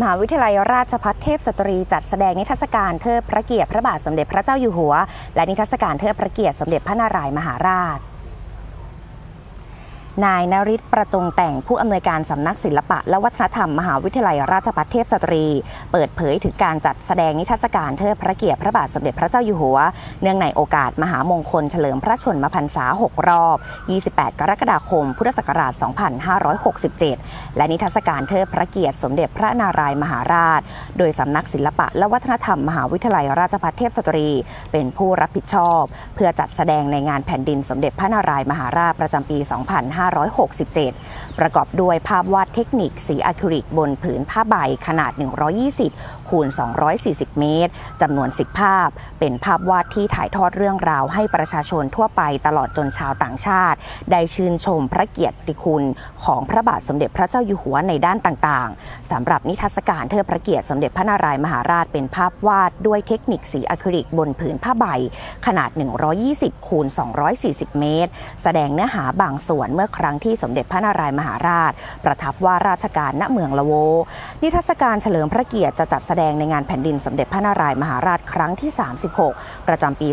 มหาวิทยาลัยราชภัฏเทพสตรี จัดแสดงนิทรรศการเทิดพระเกียรติพระบาทสมเด็จพระเจ้าอยู่หัว และนิทรรศการเทิดพระเกียรติสมเด็จพระนารายมหาราช นายนริศประจงแต่งผู้อำนวยการสำนักศิลปะ และวัฒนธรรมมหาวิทยาลัยราชภัฏเทพสตรี เปิดเผยถึงการจัดแสดงนิทรรศการเทิดพระเกียรติพระบาทสมเด็จพระเจ้าอยู่หัว เนื่องในโอกาสมหามงคลเฉลิมพระชนมพรรษา 6 รอบ 28 กรกฎาคม พุทธศักราช 2567 และนิทรรศการเทิดพระเกียรติสมเด็จพระนารายมหาราช โดยสำนักศิลปะ และวัฒนธรรมมหาวิทยาลัยราชภัฏเทพสตรี เป็นผู้รับผิดชอบ เพื่อจัดแสดงในงานแผ่นดินสมเด็จพระนารายมหาราชประจำปี 255 2567 ประกอบด้วยภาพวาดเทคนิคสีอะคริลิกบนผืนผ้าใบขนาด 120 คูณ 240 เมตรจำนวน 10 ภาพ เป็นภาพวาดที่ถ่ายทอดเรื่องราวให้ประชาชนทั่วไปตลอดจนชาวต่างชาติ ได้ชื่นชมพระเกียรติคุณของพระบาทสมเด็จพระเจ้าอยู่หัวในด้านต่างๆสำหรับนิทรรศการเทิดพระเกียรติสมเด็จพระนารายมหาราชเป็นภาพวาดด้วยเทคนิคสีอะคริลิกบนผืนผ้าใบ ขนาด 120 คูณ 240 เมตร แสดงเนื้อหาบางส่วนเมื่อครั้งที่สมเด็จพระนารายมหาราช ประทับว่าราชการณเมืองละโว นิทรรศการเฉลิมพระเกียรติจะจัดแสดงในงานแผ่นดินสมเด็จพระนารายมหาราชครั้งที่ 36 ประจำปี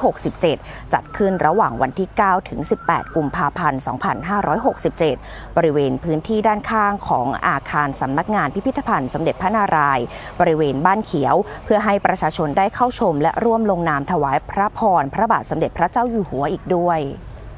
2567 จัดขึ้นระหว่างวันที่ 9 ถึง 18 กุมภาพันธ์ 2567 บริเวณพื้นที่ด้านข้างของอาคารสำนักงานพิพิธภัณฑ์สมเด็จพระนารายณ์บริเวณบ้านเขียว เพื่อให้ประชาชนได้เข้าชมและร่วมลงนามถวายพระพรพระบาทสมเด็จพระเจ้าอยู่หัวอีกด้วย